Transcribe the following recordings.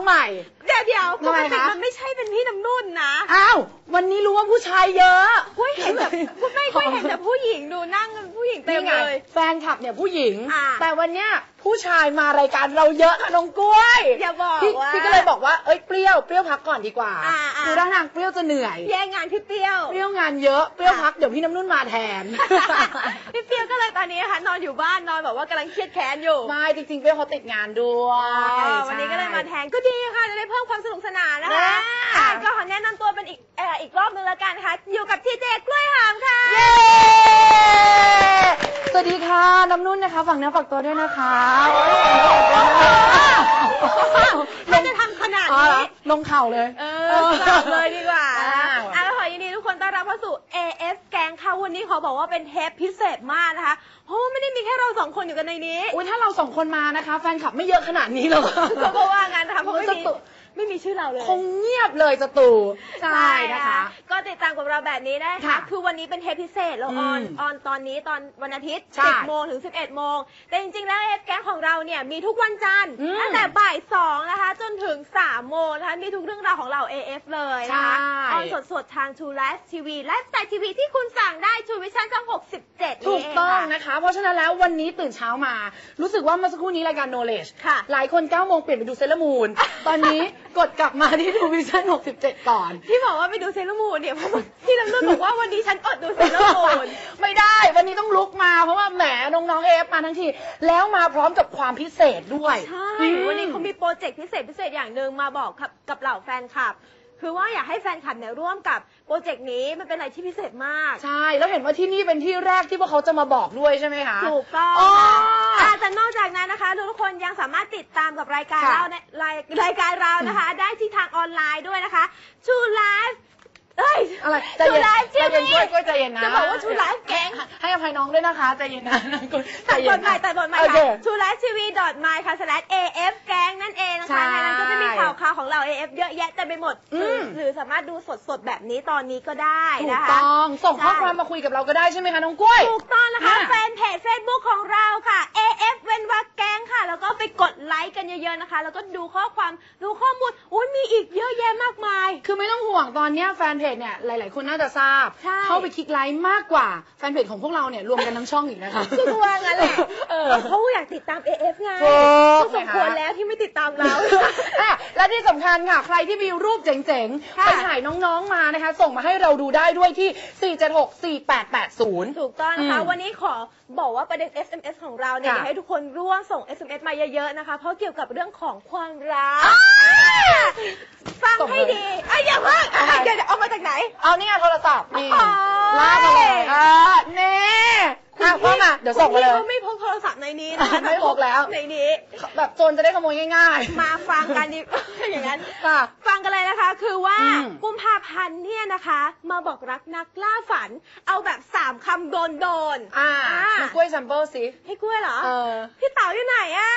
องใหม่ เดี๋ยวเดี๋ยวปทำไมกติคะ มันไม่ใช่เป็นพี่น้ำนุ่นนะอ้าว วันนี้รู้ว่าผู้ชายเยอะกุ้ยเห็นแบบไม่กุ้ยเห็นแต่ผู้หญิงดูนั่งกันผู้หญิงเต็มนี่ไงเลย แฟนคลับเนี่ยผู้หญิง อ่า แต่วันเนี้ยผู้ชายมารายการเราเยอะค่ะน้องกล้วย อย่าบอกพี่ว่า พี่ก็เลยบอกว่า เอ้ย เปรี้ยว เปรี้ยวพักก่อนดีกว่าอ่าอ่าคือถ้าทางเปรี้ยวจะเหนื่อย แย่งงานพี่เปรี้ยว เปรี้ยวงานเยอะ เปรี้ยวพัก เดี๋ยวพี่น้ำนุ่นมาแทน พี่เปรี้ยวก็เลยตอนนี้นะคะนอนอยู่บ้านนอนแบบว่ากำลังเครียดแค้นอยู่ ไม่จริงๆเปรี้ยวเขาติดงานด้วยอ๋อวันนี้ก็ เลยมาแทนก็ดีค่ะจะได้เพิ่มความสนุกสนานนะคะอ่าอะก็ขอแนะนำตัวเป็นอีกเอ่ออีกรอบนึงแล้วกันนะคะอยู่กับทีเจกล้วยหามค่ะ เย้สวัสดีค่ะน้ำนุ่นนะคะฝากเนื้อฝากตัวด้วยนะคะถ้าจะทำขนาดอ๋อเหรอนี้ ลงเข่าเลย เออสลับเลยดีกว่าอ่าอะแล้วขอยินดีทุกคนต้อนรับเข้าสู่ AF แกงค่ะ วันนี้ขอบอกว่าเป็นเทปพิเศษมากนะคะ เพราะว่าไม่ได้มีแค่เราสองคนอยู่กันในนี้ อุ้ยถ้าเราสองคนมานะคะ แฟนคลับไม่เยอะขนาดนี้หรอก ก็เพราะว่างั้นนะคะเพราะไม่สมีตู ไม่มีชื่อเราเลย คงเงียบเลยสตูใช่นะคะ ก็ติดตามกับเราแบบนี้ได้ค่ะค่ะคือวันนี้เป็นเทปพิเศษเราออนอืมออนตอนนี้ตอนวันอาทิตย์ ใช่10 โมงถึง 11 โมง แต่จริงๆ แล้วเอฟแก๊งของเราเนี่ยมีทุกวันจันทร์อืมตั้งแต่บ่าย 2 นะคะ จนถึง 3 โมงนะคะ มีทุกเรื่องราวของเรา AF เลยนะคะใช่ ออนสดๆ ทาง True Life TV ไลฟ์สไตล์ทีวีที่คุณสั่งได้ True Vision ช่อง 67ถูกต้องนี่เค่ะนะคะ เพราะฉะนั้นแล้ววันนี้ตื่นเช้ามา รู้สึกว่าเมื่อสักครู่นี้รายการ knowledge ค่ะ หลายคน9โมงเปลี่ยนไปดูเซเลมูน ตอนนี้กดกลับมาที่ดูวิชั่น67 ก่อน ที่บอกว่าไปดูเซเลอร์มูนเนี่ยเพราะว่าพี่น้ำนุ่นบอกว่าวันนี้ฉันอดดูเซเลอร์มูน ไม่ได้ วันนี้ต้องลุกมาเพราะว่าแหมน้องๆเอฟมาทั้งที แล้วมาพร้อมกับความพิเศษด้วย ใช่อืมวันนี้เขามีโปรเจกต์พิเศษพิเศษอย่างหนึ่งมาบอกกับกับเหล่าแฟนคลับ คือว่าอยากให้แฟนคลับเนี่ยร่วมกับโปรเจกต์นี้มันเป็นอะไรที่พิเศษมาก ใช่แล้วเห็นว่าที่นี่เป็นที่แรกที่พวกเขาจะมาบอกด้วยใช่ไหมคะ ถูกต้องอ๋อค่ะอะแต่นอกจากนั้นนะคะทุกคนยังสามารถติดตามกับรายการค่ะ เราในรายรายการเรานะคะ ได้ที่ทางออนไลน์ด้วยนะคะ True Life เอ้ยอะไรใจ True เย็น Life ใจเย็น TV ช่วยช่วยใจเย็นนะจะบอกว่า True Life แก๊งให้อภัยน้องด้วยนะคะใจเย็นนะคุณใจตัดเย็บนทใหม่ตัดบทใหม่โอเคค่ะ true life tv my ค่ะ slash af แกงนั่นเองนะใช่คะในนั้นก็จะมีข่าวข่าวของเรา af เยอะแยะเต็มไปหมดอืม หรือหรือสามารถดูสดๆแบบนี้ตอนนี้ก็ได้ถูกนะคะ ต้องส่งข้อใช่ความมาคุยกับเราก็ได้ใช่ไหมคะน้องกล้วย ถูกต้องนะคะอ่าแฟนเพจ Facebook ของเราค่ะ af เว้นวรรค แกงค่ะแล้วก็ไปกดไลค์กันเยอะๆนะคะ แล้วก็ดูข้อความดูข้อมูลโอ้ยมีอีกเยอะแยะมากมาย คือไม่ต้องห่วงตอนเนี้ยแฟนเพจเนี่ยหลาย ๆ คนน่าจะทราบ ใช่ เข้าไปคลิกไลค์มากกว่าแฟนเพจของพวกเราเนี่ยรวมกันทั้งช่องอีกนะคะ คือก็ว่างั้นแหละเออเขาอยากติดตาม af ไงถูก ก็สมควรแล้วที่ไม่ติดตามเรา อะและที่สำคัญค่ะ ใครที่มีรูปเจ๋งๆ ค่ะ ไปถ่ายน้องๆมานะคะ ส่งมาให้เราดูได้ด้วยที่ 4764880 ถูกต้องนะคะ อืมวันนี้ขอบอกว่าประเด็น SMS ของเราเนี่ยอค่ะยากให้ทุกคนร่วมส่ง SMS มาเยอะๆนะคะ เพราะเกี่ยวกับเรื่องของความรักฟังส่งเลยให้ดีอะอย่าเพิ่งอะอะไรเดี๋ยวเดี๋ยวเอามาจากไหน เอานี่ไงโทรศัพท์นี่อ๋อลากมาเลยอะนี่อะว่ามาเดี๋ยวส่งมาเลย คุณพี่เขาไม่ นนี้นะคะไม่พกแล้วในนี้ แบบโจรจะได้ขโมยง่ายมาฟังกันดิอย่างนั้นๆค่ะ ฟังกันเลยนะคะ คือว่าอืม กุมภาพันธ์เนี่ยนะคะ มาบอกรักนักล่าฝัน เอาแบบสามคำโดนโดนๆอ่าอะมันกล้วยแซมเปิลสิให้กล้วยเหรอ เออ พี่เต๋าอยู่ไหนอะ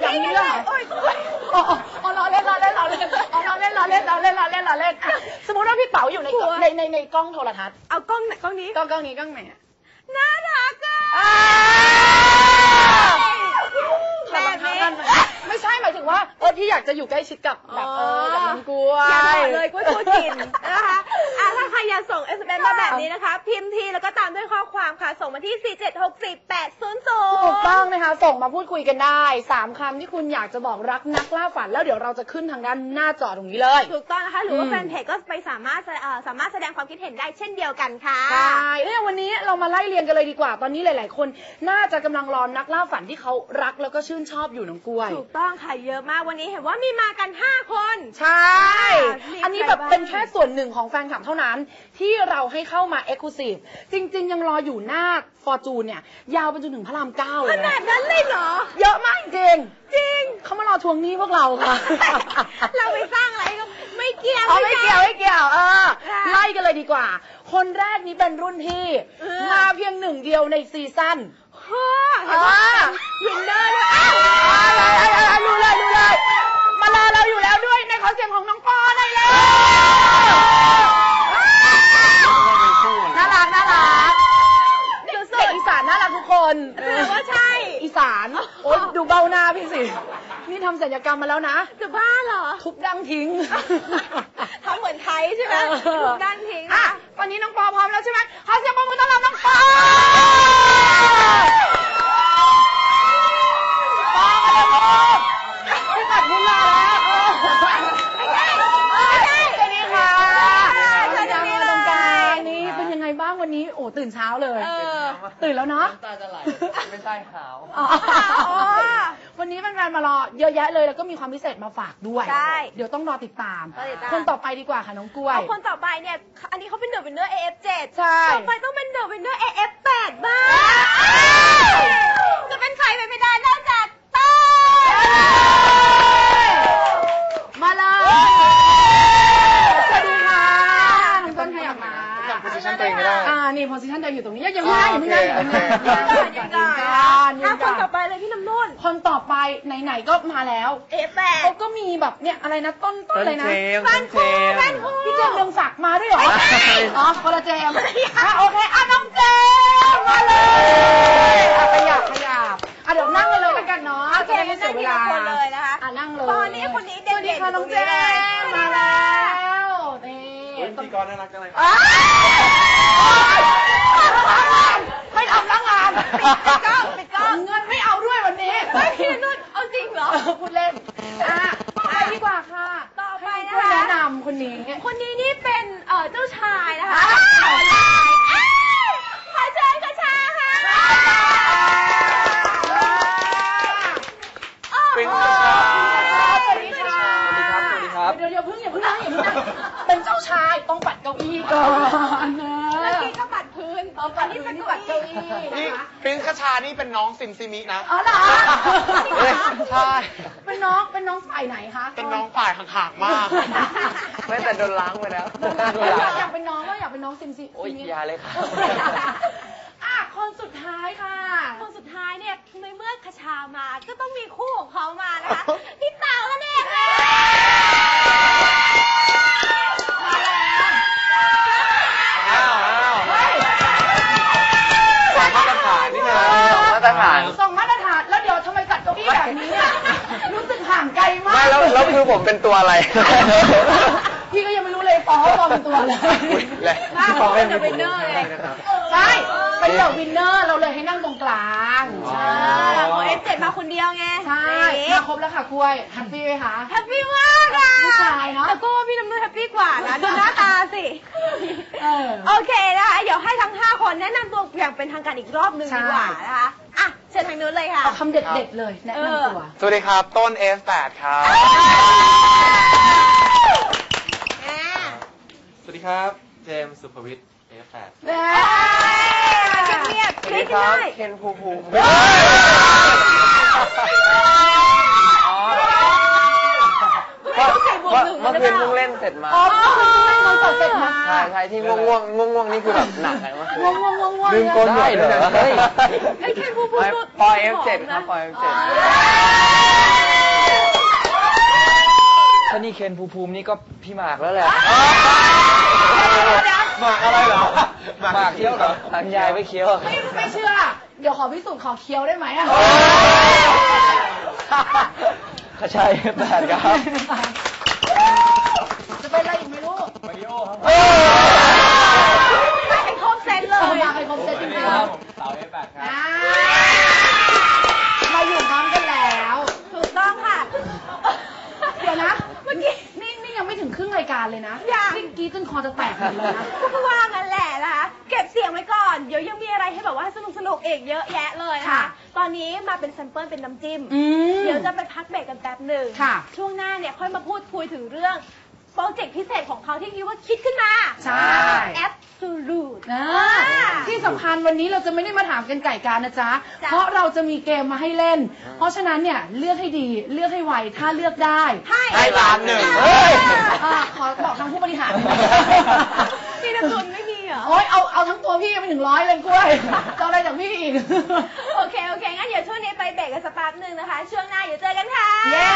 อยากมีเรื่องเหรอ โอ๊ยโอ๊ยอ๋ออ๋อล้อเล่นล้อเล่นล้อเล่นอ๋อล้อเล่นล้อเล่นล้อเล่นล้อเล่นล้อเล่นอะสมมติว่าพี่เป๋าอยู่ในกล้องในในในกล้องโทรทัศน์เอากล้องไหนกล้องนี้ กล้องกล้องนี้กล้องไหนอะ น่ารักอะ อ่า แบบนี้ ไม่ใช่หมายถึงว่าเออพี่อยากจะอยู่ใกล้ชิดกับแบบเออกับน้องกล้วยอย่าบอกเลยกล้วยตัวกินนะคะอะถ้าใครอยากส่ง SMS มาแบบนี้นะคะ พิมพ์ทีแล้วก็ตามด้วยข้อความค่ะ ส่งมาที่ 4764800 ถูกต้องนะคะ ส่งมาพูดคุยกันได้สามคำที่คุณอยากจะบอกรักนักล่าฝัน แล้วเดี๋ยวเราจะขึ้นทางด้านหน้าจอตรงนี้เลย ถูกต้องนะคะ หรือว่าอืมแฟนเพจก็ไปสามารถเอ่อสามารถแสดงความคิดเห็นได้เช่นเดียวกันค่ะใช่เนี่ยวันนี้เรามาไล่เรียงกันเลยดีกว่า ตอนนี้หลาย ๆ คน น่าจะกำลังรอนักล่าฝันที่เขารักแล้วก็ชื่นชอบอยู่น้องกล้วย ถูกต้องค่ะเยอะมากวันนี้เห็นว่ามีมากัน 5 คน ใช่ มีอันนี้แบบใครบ้าง เป็นแค่ส่วนหนึ่งของแฟนคลับเท่านั้น ที่เราให้เข้ามาเอ็กซ์คลูซีฟจริง ๆ ยังรออยู่หน้าฟอร์จูนเนี่ย ยาวไปจนถึงพระรามเก้าเลขยนานะดนั้นเลยเหรอ เยอะมากจริงจริง เขามารอทวงหนี้พวกเราค่ะ เราไปสร้างอะไรก็ไม่เกี่ยว เอาไม่เกี่ยวไม่เกี่ยวเออค่ะไล่กันเลยดีกว่า คนแรกนี้เป็นรุ่นพี่ เออ มาเพียงหนึ่งเดียวในซีซั่น ฮ่าเห็นว่าวินเนอร์ด้วยอ้าวอะไรอะไรอะไรรู้เลยรู้เลย มารอเราอยู่แล้วด้วยในขอเสียงของน้องปอหน่อยเลยน่ารักน่ารักสุเด็กอีสานน่ารักทุกคนๆแสดงว่าใช่ อีสาน โอ๊ยดูเบ้าหน้าำศัลยกรรมมาแล้วนะ จะบ้าเหรอ ทุบดั้งทิ้ง ทำเหมือนไทยใช่ไหมเออถูกด้านทิ้งอะนะตอนนี้น้องปอพร้อมแล้วใช่ไหมขอเสียงปรบมือต้อนรับน้องปอปอมาเลยลูกพี่ปัดบุญลาแล้วเออสวัสดีค่ะ สวัสดีค่ะ มาตรงกลางนี่เป็นยังไงบ้างวันนี้ โอ้ ตื่นเช้าเลย เออ ตื่นแล้วเนาะตาจะไหล ไม่ใช่ขาวอ๋ออ๋อวันนี้แฟนๆมารอเยอะแยะเลยแล้วก็มีความพิเศษมาฝากด้วย ใช่เดี๋ยวต้องรอติดตาม รอติดตาม คนต่อไปดีกว่าค่ะน้องกล้วย เอาคนต่อไปเนี่ย อันนี้เขาเป็นเดอะวินเนอร์ AF7 ใช่ ต่อไปต้องเป็นเดอะวินเนอร์ AF8 บ้าง จะเป็นใครไปไม่ได้นอกจากเต้ย นี่โพสิชันเดิมอยู่ตรงนี้ยังไม่ได้ยังไม่ได้ยังไม่ได้โอเคยืนก่อนยืนก่อนยืถ้านคก่อนนต่อไปเลยพี่น้ำนุ่นคนต่อไปไหนๆก็มาแล้ว AF8 เขาก็มีแบบเนี่ยอะไรนะต้นต้นอะไรนะบ้านครูบ้านครูพี่เจมส์เรืองศักดิ์มาด้วยเหรอไม่ใช่อ๋อคนละเจมส์อะโอเค ด้วยวันนี้เฮ้ยพี่นุ่นเอาจริงเหรอ พูดเล่น อะต่อไปดีกว่าค่ะ ต่อไปนะช่วยคะ แนะนำคนนี้ คนนี้นี่เป็นเอ่อเจ้าชายนะคะอ้าวออนไลน์อ้าวขอเชิญกระชาค่ะเป็นโอ้กระโหชา สวัสดีค่ะสวัสดีครับสวัสดีครับ เดี๋ยวเดี๋ยวเพิ่งอย่าเพิ่งนั่งอย่าเพิ่งนั่งเป็นเจ้าชายต้องปัดเก้าอี้ก่อนนะ แล้วกี้ก็ปัดพื้น ต้ องปัดพื้นนี่ปัดเก้าอี้นี่นะคะปริ้นคชานี่เป็นน้องซิมซิมินะอ๋อเหรอเฮ้ยใช่ เป็นน้องเป็นน้องฝ่ายไหนคะเป็นน้องฝ่ายห่างๆมาก ไม่แต่โดนล้างไปแล้วอยากอยากเป็นน้องก็อยากเป็นน้องซิมซิโอ้ยอย่าเลยครับอะคนสุดท้ายค่ะ คนสุดท้ายเนี่ยในเมื่อคชามาก็ต้องมีคู่ของเขามานะคะ พี่เต๋านั่นเองค่ะ ตรฐานส่งมาตรฐานแล้วเดี๋ยวทำไมจัดเก้าอี้แบบนี้เนี่ยรู้สึกห่างไกลมากไม่แล้วแล้วคือผมเป็นตัวอะไร พี่ก็ยังไม่รู้เลยปอว่าปอเป็นตัวอะไรอุ๊ยแหละน่าพี่ปอเล่นจะเป็นเนอร์เลยใช่เป็นเดอะวินเนอร์เราเลยให้นั่งตรงกลางใช่โอ้เอฟเจ็ดมาคนเดียวไงใช่มาครบแล้วค่ะกล้วยแฮปปี้ไหมคะแฮปปี้มากอะผู้ชายเนอะแต่ก็ว่าพี่น้ำนุ่นแฮปปี้กว่านะดูหน้าตาสิเออโอเคนะคะเดี๋ยวให้ทั้ง 5 คนแนะนำตัวอย่างเป็นทางการอีกรอบหนึงใช่ดีกว่านะคะอะ เชิญทางนู้นเลยค่ะ เอาคำเด็ดๆเลยแนะนำตัว สวัสดีครับ ต้น F8 ครับ อ่าสวัสดีครับ เจมส์สุภวิทย์ F8 แน่เงียบสๆวัสคิดีดครัได้บเคนภูมิภูมิอ๋อ เพ ราะเพราะเมื่อคืนเพิ่งเล่นเสร็จมาอ๋อเพิ่งเล่นคอนเสิร์ตเสร็จมาใช่ใช่ที่ง่วงง่วงง่วงง่วงนี่คือแบบหนักเลยเมื่อคืนง่วงง่วงง่วงง่วงลืมโกนได้เหรอเฮ้ยไอ้แค่พูดพูดไม่พูดปอย F7 ครับปอย F7 ถ้านี่เคนภูมิภูมินี่ก็พี่หมากแล้วแหละหมากอะไรเหรอหมากเคี้ยวเหรอทานยายไม่เคี้ยวไม่ไม่เชื่อ เดี๋ยวขอพิสูจน์ขอเคี้ยวได้ไหมอะขชัยแปดครับ จะเป็นอะไรอีกไม่รู้ มาริโอครับมาเป็นครบเซตเลเอายมาให้ครบเซตจริงๆเสา F8 ครับ อ่ามาอยู่พร้อมกันแล้ว ถูกต้องค่ะ เดี๋ยวนะ เมื่อกี้นี่นี่ยังไม่ถึงครึ่งรายการเลยนะยัง นี่กรี้จนคอจะแตกหมดเลยนะ ก็ว่างั้นแหละนะคะ เก็บเสียงไว้ก่อน เดี๋ยวยังมีอะไรให้แบบว่าสนุกสนุกๆอีกเยอะแยะเลยนะค่ะ คะ ตอนนี้มาเป็นแซมเปิลเป็นน้ำจิ้ม อืม เดี๋ยวจะไปพักเบรกกันแป๊บหนึ่งค่ะ ช่วงหน้าเนี่ยค่อยมาพูดคุยถึงเรื่อง โปรเจกต์พิเศษของเขาที่คิดว่าคิดขึ้นมา ใช่ Absolute นะอ่าที่สำคัญวันนี้เราจะไม่ได้มาถามกันไก่การนะจ๊ะ จ้ะ เพราะเราจะมีเกมมาให้เล่น เพราะฉะนั้นเนี่ยเลือกให้ดีเลือกให้ไวถ้าเลือกได้ให้ให้ล้านหนึ่งเฮ้ย อ่าขอบอกทางผู้บริหาร พี่น้ำตุนไม่มีเหรอ โอ๊ยเอาเอาทั้งตัวพี่ไปถึงร้อยเลยกล้วยจะเอาอะไรจากพี่อีก โอเค โอเค งั้นเดี๋ยวช่วงนี้ไปเบรกกันสักแป๊บหนึ่งนะคะ ช่วงหน้าเดี๋ยวเจอกันค่ะ เย้